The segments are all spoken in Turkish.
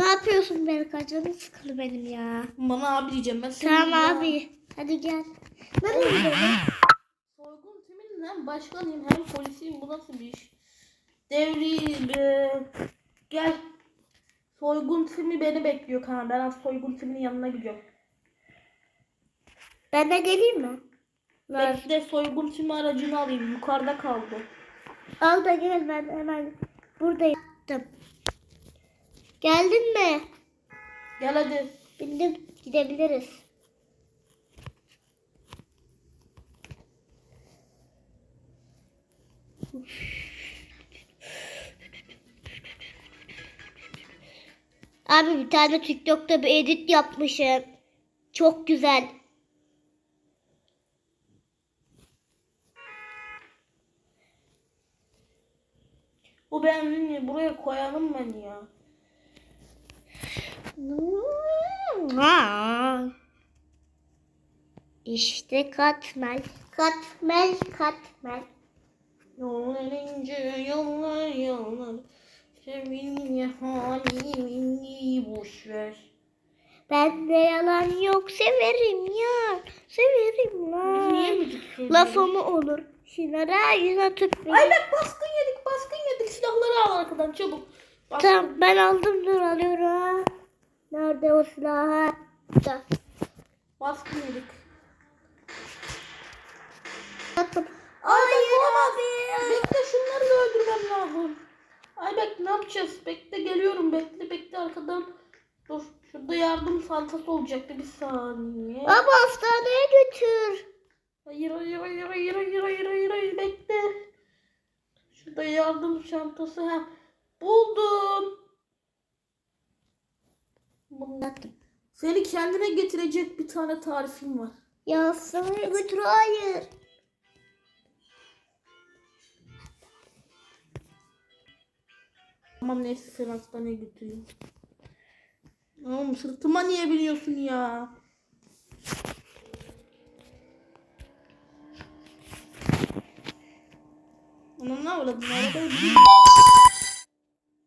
Ne yapıyorsun Berkay? Canım sıkıldı benim ya. Bana abi diyeceğim ben. Tamam ya. abi. Hadi gel. Nereye gidelim? Soygun timinin hem başkanıyım hem polisiyim. Bu nasıl bir iş? Devri e, gel. Soygun timi beni bekliyor kanka. Ben az soygun timinin yanına gidiyorum. Ben de geleyim mi? Ver. Bekle soygun timi aracını alayım. Yukarıda kaldı. Al da gel ben hemen buradayım. Geldin mi? Gel hadi. Bindim gidebiliriz. Abi bir tane TikTok'ta bir edit yapmışım. Çok güzel. Bu benzinliği buraya koyalım ben ya. İşte katmer, katmer, katmer. Yol erince yollar yollar. Sevince halimi boş ver. Ben de yalan yok severim ya. Severim la. Niye müzik söylüyorsun? Lafımı olur. Şunlara yüzüne tutmayın. Ay bak baskın yedik baskın yedik silahları al arkadan çabuk. Baskın. Tamam ben aldım dur alıyorum. Nerede o silah? Da. Baskın yedik. Attım. Hayır abi. Bekle şunları da öldürmem lazım. Ay bek ne yapacağız? Bekle geliyorum bekle bekle arkadan. Dur şurada yardım santası olacaktı bir saniye. Baba hastaneye götür. Hayır hayır hayır hayır hayır hayır hayır hayır bekle. Şurada yardım çantası ha. Buldum. Bunu- Seni kendine getirecek bir tane tarifim var. Ya hastaneye götür hayır. Tamam neyse seni hastaneye götüreyim. Oğlum sırtıma niye biniyorsun ya? Ona ne? Arabaya bin.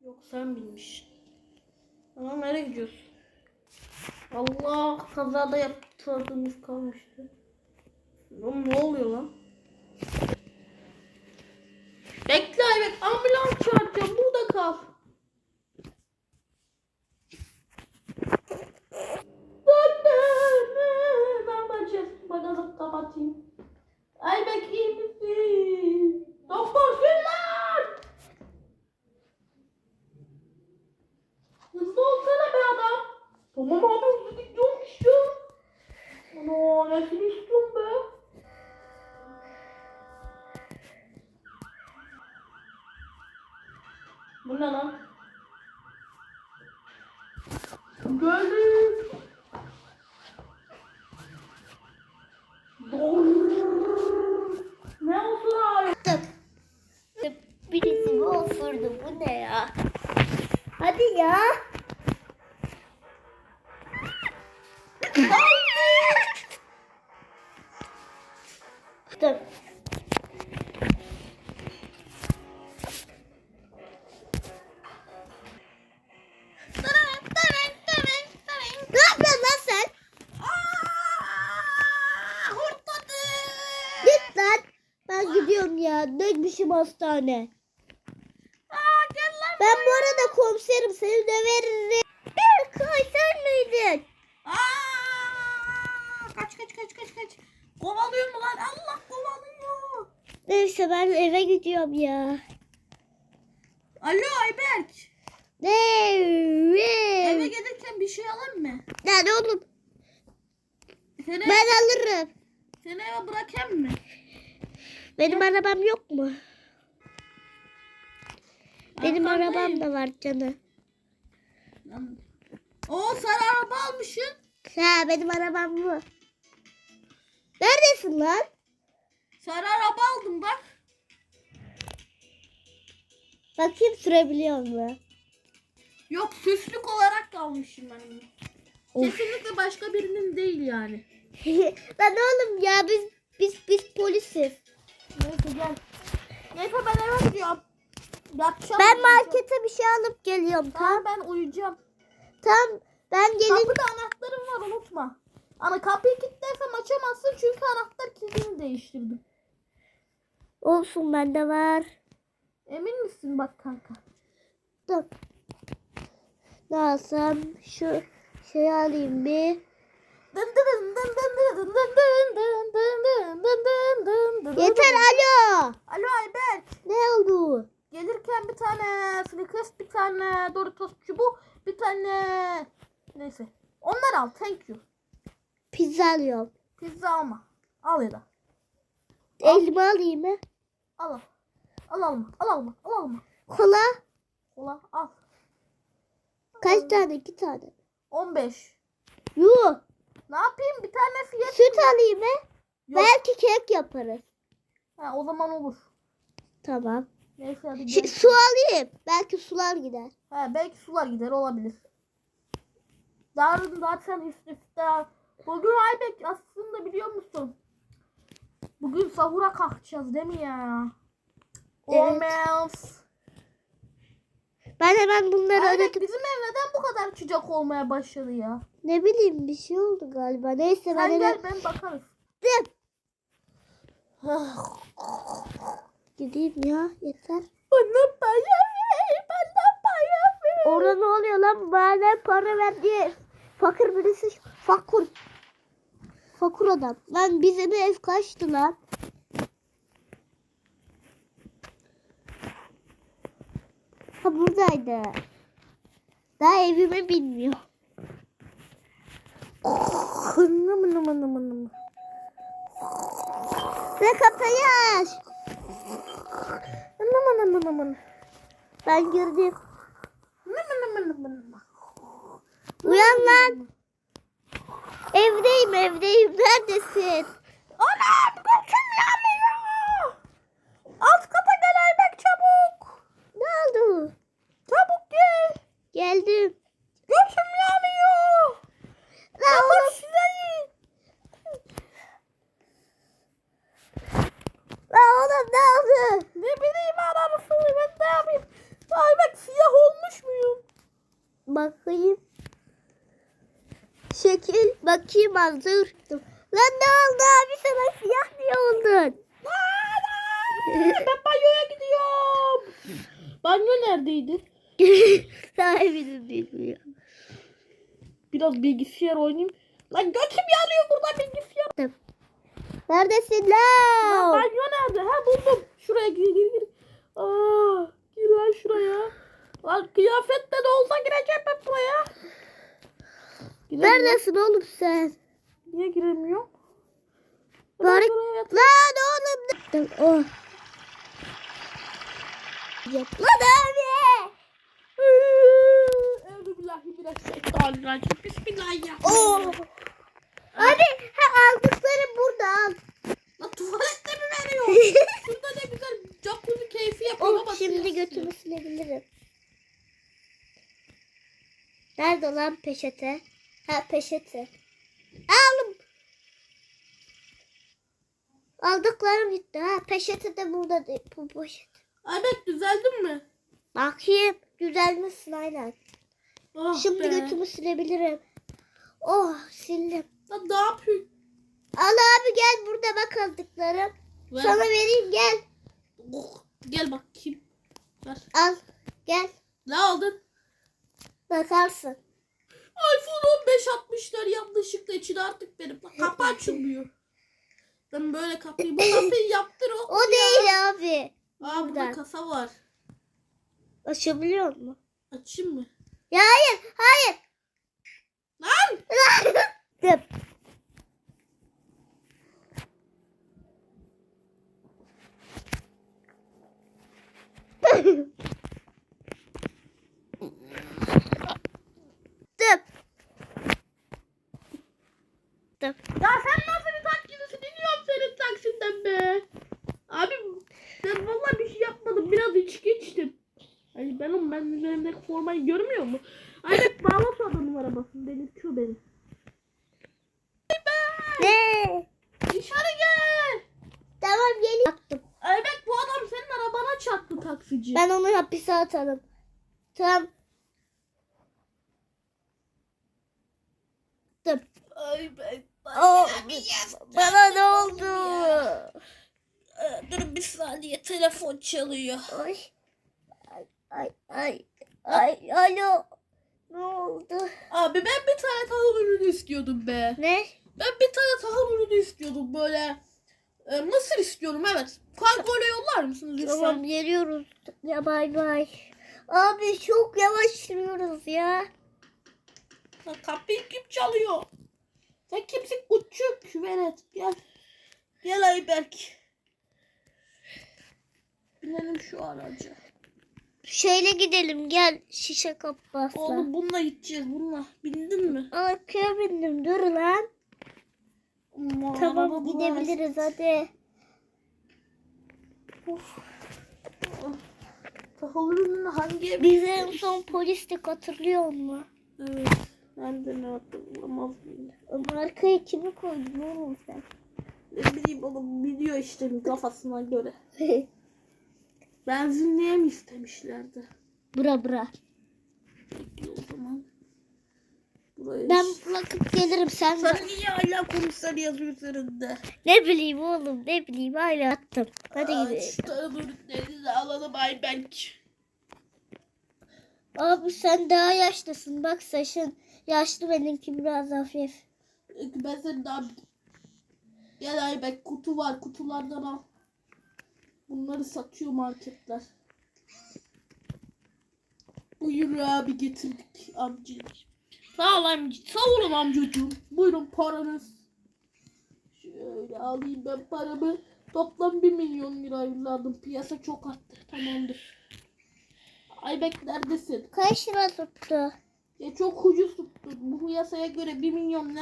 Yok sen binmiş. Tamam nereye gidiyorsun? Allah kazada yaptırdığımız kalmıştı. Oğlum ne oluyor lan? Bekle Aybek ambulans çağıracağım Daddy! Dönmüşüm hastane. Ben bu arada komiserim seni döverim. Berkay sen miydin? Aa, kaç kaç kaç kaç kaç. Kovalıyor mu lan? Allah kovalıyor. Neyse ben eve gidiyorum ya. Alo Ayberk. Ne? Eve gelirken bir şey alır mı? Lan oğlum Seni, ben alırım. seni eve bırakayım mı? Benim arabam yok mu? Benim Arkandayım. arabam da var canım. Oo sarı araba almışsın. Ha benim arabam bu. Neredesin lan? Sarı araba aldım bak. Bakayım sürebiliyor mu? Yok süslük olarak da almışım ben onu. Of. Kesinlikle başka birinin değil yani. Lan oğlum ya biz biz biz polisiz. Gel. Neyse ben eve gidiyorum. Yatacağım. Ben uyuyacağım. markete bir şey alıp geliyorum tamam. Tamam ben uyuyacağım. Tam ben gelin. Kapıda anahtarım var unutma. Ana kapıyı kilitlersem açamazsın çünkü anahtar kilidini değiştirdim. Olsun bende var. Emin misin bak kanka? Dur. Alsam şu şey alayım bir. Yeter alo. Alo Ayberk. Ne oldu? Gelirken bir tane Snickers, bir tane Doritos çubuğu, bir tane neyse. Onları al. Thank you. Pizza alıyorum. Pizza alma. Al ya da. Elma alayım mı? Al al. Al alma. Al alma. Al alma. Kola. Kola al. Kaç tane? İki tane. 15. Yuh. Ne yapayım? Bir tane fiyat. Süt alayım mı? Belki kek yaparız. Ha, o zaman olur. Tamam. Neyse hadi gel. su alayım. Belki sular gider. Ha, belki sular gider olabilir. Yarın zaten üst üste. Bugün Aybek aslında biliyor musun? Bugün sahura kalkacağız değil mi ya? Evet. Olmaz. Ben hemen bunları Aybek öğretip bizim ev neden bu kadar sıcak olmaya başladı ya? ne bileyim bir şey oldu galiba. Neyse ben Sen hemen gel ben bakarız. gideyim ya. Yeter. Bana para ver, bana para ver. Orada ne oluyor lan? Bana para ver diye. Fakir birisi. Fakur. Fakur adam. Lan bizim ev kaçtı lan? Ha buradaydı. Daha evimi bilmiyor. Nım nım nım nım. Ve kapıyı aç. Nım nım nım nım. Ben girdim. Nım nım nım nım. Uyan lan. Evdeyim evdeyim. Neredesin? Anam götüm yanıyor. Alt kata gel Aybek çabuk. Ne oldu? Çabuk gel. Geldim. Götüm yanıyor. Lan Kapat oğlum. şurayı. Lan oğlum ne oldu? Ne bileyim anasını ben ne yapayım. Aybek siyah olmuş muyum? Bakayım. Şekil bakayım hazır. Lan ne oldu abi sana siyah niye oldun? ben banyoya gidiyorum. Banyo neredeydi? Sahibini bilmiyor. Biraz bilgisayar oynayayım. Lan götüm yanıyor burada bilgisayar. Neredesin Lan lan? banyo nerede? Ha buldum. Şuraya gir gir gir. Aa, gir lan şuraya. Lan kıyafetle de olsa gireceğim ben buraya. Giremiyorum. Neredesin oğlum sen? Niye giremiyorum? Bari... Lan oğlum. Oh. Yap. Lan abi. Euzubillahimineşşeytanirracim. Bismillahirrahmanirrahim. Oh. Abi ha, aldıkları burada al. Lan tuvalette mi veriyor? Şurada ne güzel jacuzzi keyfi yapıyor. Oh, şimdi götümü silebilirim. Nerede lan peçete? Ha peçete. Aldım. Aldıklarım gitti. Ha peçete de burada değil. Bu poşet. Ayberk düzeldin mi? Bakayım. Güzelmişsin aynen. Oh Şimdi be. götümü silebilirim. Oh sildim. Lan ne yapıyorsun? Al abi gel burada bak aldıklarım. Ver Sana vereyim gel. Oh, Gel bakayım. Ver. Al gel. Ne aldın? Bakarsın. iPhone 15 atmışlar yanlışlıkla içine artık benim. Bak kapı Ben böyle kapıyı bu kapıyı yaptır o. O değil abi. Aa burada buradan. kasa var. Açabiliyor mu? Açayım mı? Ya hayır, hayır. Lan! Tıp. Tıp. Tıp. Ya sen nasıl bir taksicisin? Dinliyorum senin taksinden be. Abi ben vallahi bir şey yapmadım. Biraz içki içtim. Ay ben oğlum ben üzerimdeki formayı görmüyor mu? Ay bak bağla şu adamın arabasını. Delirtiyor beni. Ne? Dışarı gel. Tamam gelin. Baktım. Ay bak bu adam senin arabana çarptı taksici. Ben onu hapise atarım. Tamam. Ay ben. Aa, bana ne oldu? Ee, Dur bir saniye telefon çalıyor. Ay. Ay ay ay. Ay alo. Ne oldu? Abi ben bir tane tahıl ürünü istiyordum be. Ne? Ben bir tane tahıl ürünü istiyordum böyle. E, mısır istiyorum evet. Kargoyla yollar mısınız lütfen? Tamam geliyoruz. Ya bay bay. Abi çok yavaş sürüyoruz ya. Lan Kapıyı kim çalıyor? Sen kimsin küçük velet gel. Gel Ayberk. Binelim şu araca. Şöyle gidelim gel şişe kapatsa. Oğlum bununla gideceğiz bununla. Bindin mi? Arkaya bindim dur lan. Aman, Tamam gidebiliriz hadi. Ah, Tahıl ürününü hangi? Biz en son polistik hatırlıyor musun? Evet. Ben de ne hatırlamaz? Ama arkaya kimi koydun oğlum sen? Ne bileyim oğlum biliyor işte kafasına göre. Benzinliğe mi istemişlerdi? bura bura. Peki o zaman. Buraya Ben bırakıp gelirim sen. Sen niye hala komiser yazıyor üzerinde? Ne bileyim oğlum ne bileyim hala attım. Hadi gidelim. Tarım ürünlerini de alalım Ayberk. Abi sen daha yaşlısın bak saçın yaşlı benimki biraz hafif. Peki Ben seni daha... Gel Ayberk kutu var kutulardan al. Bunları satıyor marketler. Buyur abi getirdik amcacığım. Sağ ol amca. Sağ olun amcacığım. Buyurun paranız. Şöyle alayım ben paramı. Toplam 1 milyon lira evladım. Piyasa çok arttı. Tamamdır. Aybek neredesin? Kaç lira tuttu? Ya çok ucuz tuttu. Bu piyasaya göre 1 milyon ne?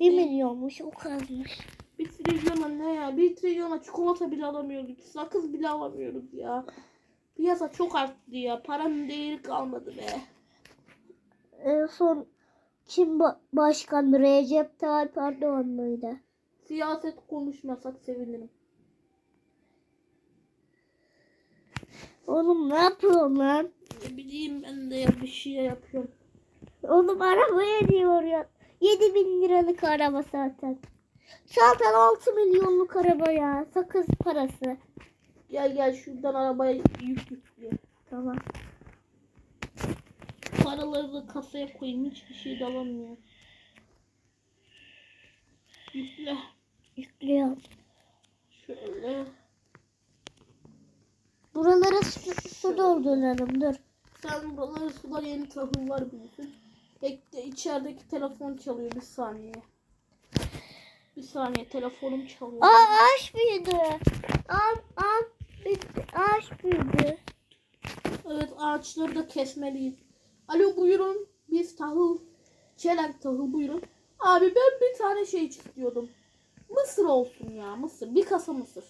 Bir milyonmuş o kazmış. Bir trilyona ne ya? Bir trilyona çikolata bile alamıyorduk. Sakız bile alamıyoruz ya. Piyasa çok arttı ya. Paranın değeri kalmadı be. En son kim ba- başkan Recep Tayyip Erdoğan mıydı? Siyaset konuşmasak sevinirim. Oğlum ne yapıyorsun lan? Ne bileyim ben de ya bir şey yapıyorum. Oğlum arabaya diyor ya. 7 bin liralık araba zaten. Zaten 6 milyonluk araba ya. Sakız parası. Gel gel şuradan arabaya yük yüklüyor. Tamam. Paraları da kasaya koyayım. Hiçbir şey de alamıyor. Yükle. Yüklüyorum. Şöyle. Buralara su, su dolduralım dur. Sen buraları sular yeni tahıl var bilirsin. Bekle içerideki telefon çalıyor bir saniye. Saniye telefonum çalıyor. Aa ağaç büyüdü. Aa, bitti. ağaç büyüdü. Evet ağaçları da kesmeliyiz. Alo buyurun. Biz tahıl. Çelenk tahıl buyurun. Abi ben bir tane şey istiyordum. Mısır olsun ya mısır. Bir kasa mısır.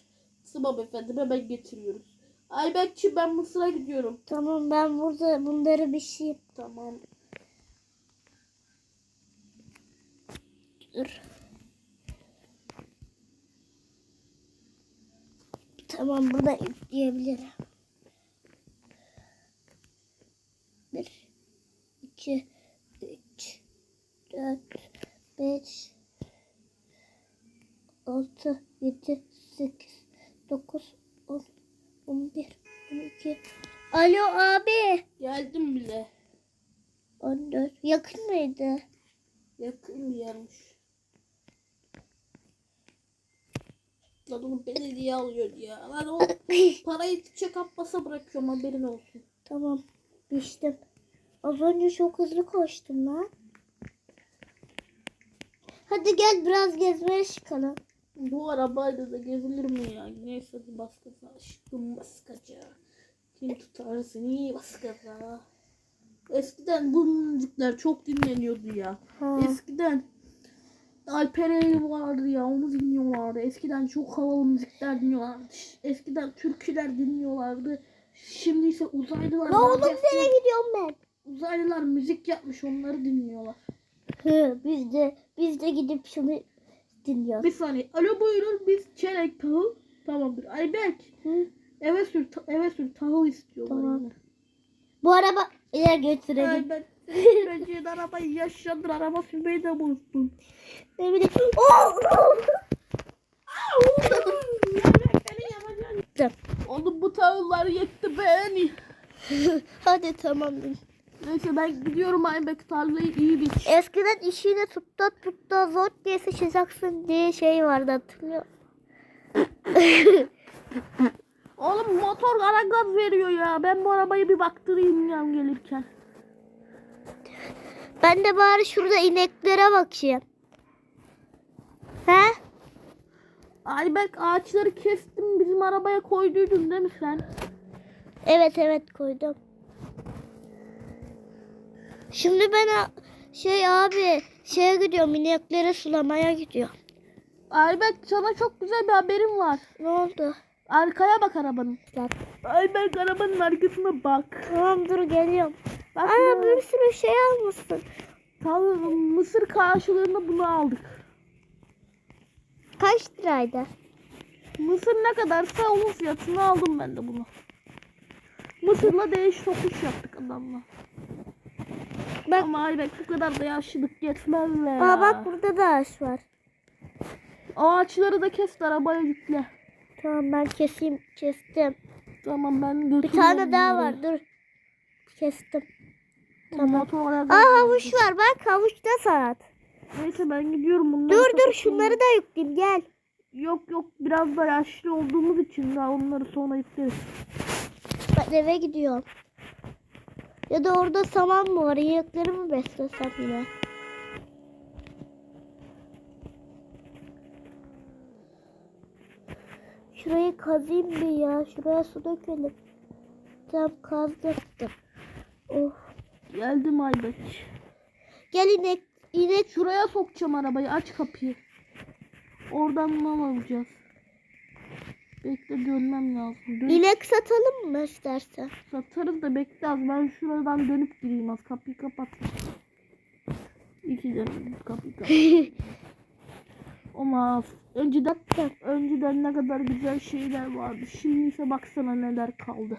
Sıbab efendim hemen getiriyoruz. Ayberkçi ben Mısır'a gidiyorum. Tamam ben burada bunları bir şey Tamam. Dur. Tamam burada yükleyebilirim. Bir, iki, üç, dört, beş, altı, yedi, sekiz, dokuz, on, on bir, on iki. Alo abi. Geldim bile. On dört. Yakın mıydı? Yakın bir yermiş. Lan onu belediye alıyor ya. Lan o parayı çiçek atmasa bırakıyorum haberin olsun. Tamam. Düştüm. Az önce çok hızlı koştum lan. Hadi gel biraz gezmeye çıkalım. Bu arabayla da gezilir mi ya? Neyse hadi bas gaza. Aşkım bas gaza. Kim tutar seni bas gaza. Eskiden bu müzikler çok dinleniyordu ya. Ha. Eskiden Alper Eylül vardı ya onu dinliyorlardı. Eskiden çok havalı müzikler dinliyorlardı. Eskiden türküler dinliyorlardı. Şimdi ise uzaylılar La oğlum nereye gidiyorum ben? uzaylılar müzik yapmış onları dinliyorlar. Hı, biz de biz de gidip şunu dinliyoruz. Bir saniye. Alo buyurun biz çeyrek tahıl. Tamamdır. Ayberk Hı? eve sür eve sür tahıl istiyorlar Tamam. Bu araba ile götürelim. Ayberk De arabayı yaşlandır. Araba sürmeyi de bozdun. Ne bileyim. Oh! Oğlum bu tavırlar yetti beni. Hadi tamam. Neyse ben gidiyorum Aybek tarlayı iyi biç. Eskiden işini tutta tutta zor diye seçeceksin diye şey vardı hatırlıyor. Oğlum motor ara gaz veriyor ya. Ben bu arabayı bir baktırayım gelirken. Ben de bari şurada ineklere bakayım. He? Ayberk ağaçları kestim bizim arabaya koyduydun değil mi sen? Evet evet koydum. Şimdi ben şey abi şeye gidiyorum ineklere sulamaya gidiyorum. Ayberk sana çok güzel bir haberim var. Ne oldu? Arkaya bak arabanın. Bak. Ayberk arabanın arkasına bak. Tamam dur geliyorum. Bak Aa bir sürü şey almışsın. Tamam mısır karşılığında bunu aldık. Kaç liraydı? Mısır ne kadarsa onun fiyatını aldım ben de bunu. Mısırla değiş tokuş yaptık adamla. Bak. Ama Ayberk bu kadar da yaşlılık yetmez be ya. Aa bak burada da ağaç var. Ağaçları da kes arabaya yükle. Tamam ben keseyim kestim. Tamam ben Bir götürüyorum. tane daha var dur. Kestim. Tamam. Aa havuç var bak havuçta saat. Neyse ben gidiyorum bunları. Dur dur şunları da yükleyeyim gel. Yok yok biraz da yaşlı olduğumuz için daha onları sonra yükleriz. Ben eve gidiyorum. Ya da orada saman mı var? İnekleri mi beslesem yine? Şurayı kazayım bir ya. Şuraya su dökelim. Tam kazdım. Oh. Geldim Ayberk. Gel inek. İnek. Şuraya sokacağım arabayı aç kapıyı. Oradan mam alacağız. Bekle dönmem lazım. Dön İnek satalım mı istersen? satarız da bekle az ben şuradan dönüp gireyim az kapıyı kapat. İki dönüm kapıyı kapat. Olmaz. Önceden, önceden ne kadar güzel şeyler vardı. Şimdi ise baksana neler kaldı.